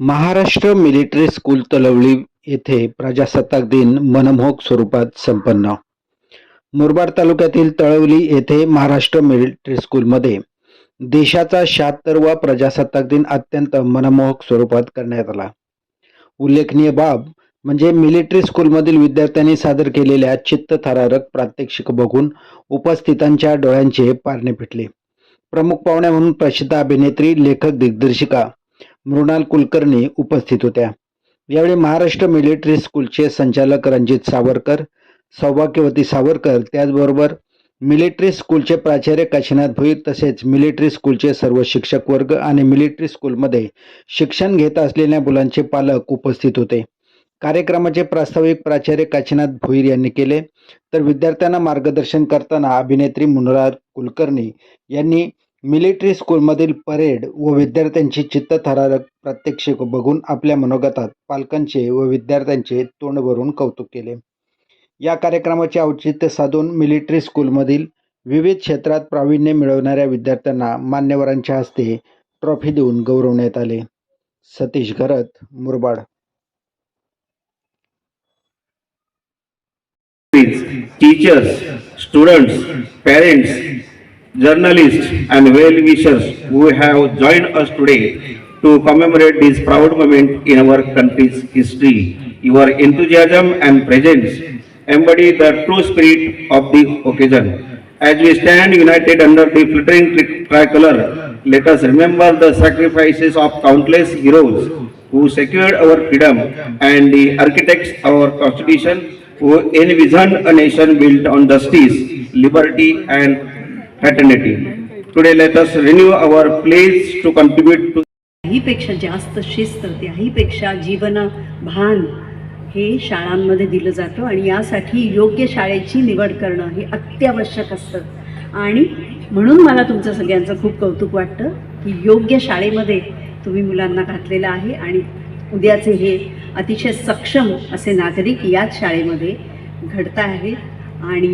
Maharashtra military school Talawali येथे प्रजासत्ताक दिन मनमोहक स्वरूपात संपन्न. मुरबाड तालुक्यातील तळवली येथे महाराष्ट्र मिलिटरी स्कूलमध्ये देशाचा शहात्तरवा प्रजासत्ताक दिन अत्यंत मनमोहक स्वरूपात करण्यात आला. उल्लेखनीय बाब म्हणजे मिलिटरी स्कूलमधील विद्यार्थ्यांनी सादर केलेल्या चित्तथरारक प्रात्यक्षिक बघून उपस्थितांच्या डोळ्यांचे पारणे फिटले. प्रमुख पाहुण्या म्हणून प्रसिद्ध अभिनेत्री लेखक दिग्दर्शिका मृणाल कुलकर्णी उपस्थित होत्या. यावेळी महाराष्ट्र मिलिटरी स्कूलचे संचालक रणजित सावरकर सौभाग्यवती सावरकर त्याचबरोबर मिलिटरी स्कूलचे प्राचार्य काशीनाथ भोईर तसेच मिलिटरी स्कूलचे सर्व शिक्षक वर्ग आणि मिलिटरी स्कूलमध्ये शिक्षण घेत असलेल्या मुलांचे पालक उपस्थित होते. कार्यक्रमाचे प्रास्ताविक प्राचार्य काशीनाथ भोईर यांनी केले. तर विद्यार्थ्यांना मार्गदर्शन करताना अभिनेत्री मुनराज कुलकर्णी यांनी मिलिटरी स्कूलमधील परेड व विद्यार्थ्यांची चित्तथरारक प्रात्यक्षिक बघून आपल्या मनोगतात पालकांचे व विद्यार्थ्यांचे तोंड भरून कौतुक केले. या कार्यक्रमाचे औचित्य साधून मिलिटरी स्कूलमधील विविध क्षेत्रात प्रावीण्य मिळवणाऱ्या विद्यार्थ्यांना मान्यवरांच्या हस्ते ट्रॉफी देऊन गौरवण्यात आले. Satish Gharat Murbad. Teachers students parents journalists, and well-wishers who have joined us today to commemorate this proud moment in our country's history. Your enthusiasm and presence embody the true spirit of the occasion. As we stand united under the fluttering tricolor, let us remember the sacrifices of countless heroes who secured our freedom and the architects of our constitution who envisioned a nation built on justice, liberty and fraternity. Today let us renew our pledge to contribute to त्याहीपेक्षा जास्त शिस्त त्याहीपेक्षा जीवन भान हे शाळांमध्ये दिलं जातं आणि यासाठी योग्य शाळेची निवड करणं हे अत्यावश्यक असतं आणि म्हणून मला तुमचं सगळ्यांचं खूप कौतुक वाटतं की योग्य शाळेमध्ये तुम्ही मुलांना घातलेलं आहे आणि उद्याचे हे अतिशय सक्षम असे नागरिक याच शाळेमध्ये घडत आहेत आणि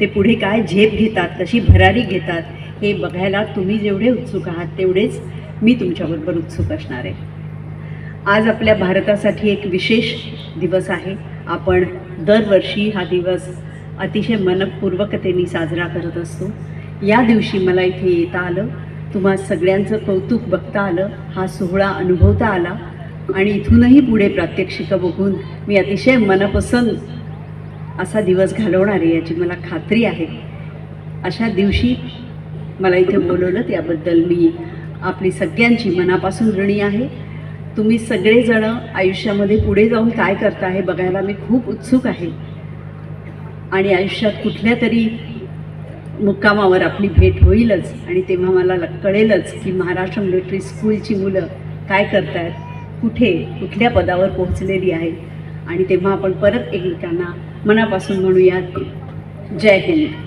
ते पुढे काय झेप घेतात कशी भरारी घेतात हे बघायला तुम्ही जेवढे उत्सुक आहात तेवढेच मी तुमच्याबरोबर उत्सुक असणार आहे. आज आपल्या भारतासाठी एक विशेष दिवस आहे. आपण दरवर्षी हा दिवस अतिशय मनपूर्वकतेने साजरा करत असतो. या दिवशी मला इथे येता आलं तुम्हा सगळ्यांचं कौतुक बघता आलं हा सोहळा अनुभवता आला आणि इथूनही पुढे प्रात्यक्षिकं बघून मी अतिशय मनपसंत असा दिवस घालवणार आहे याची मला खात्री आहे. अशा दिवशी मला इथे बोलवलं त्याबद्दल मी आपली सगळ्यांची मनापासून ऋणी आहे. तुम्ही सगळेजणं आयुष्यामध्ये पुढे जाऊन काय करता हे बघायला मी खूप उत्सुक आहे. आणि आयुष्यात कुठल्या तरी मुक्कामावर आपली भेट होईलच आणि तेव्हा मला ल- कळेलच की महाराष्ट्र मिलिटरी स्कूलची मुलं काय करतायत कुठे कुठल्या पदावर पोहोचलेली आहेत. आणि तेव्हा आपण परत एकमेकांना मनापासून म्हणूयात. जय हिंद.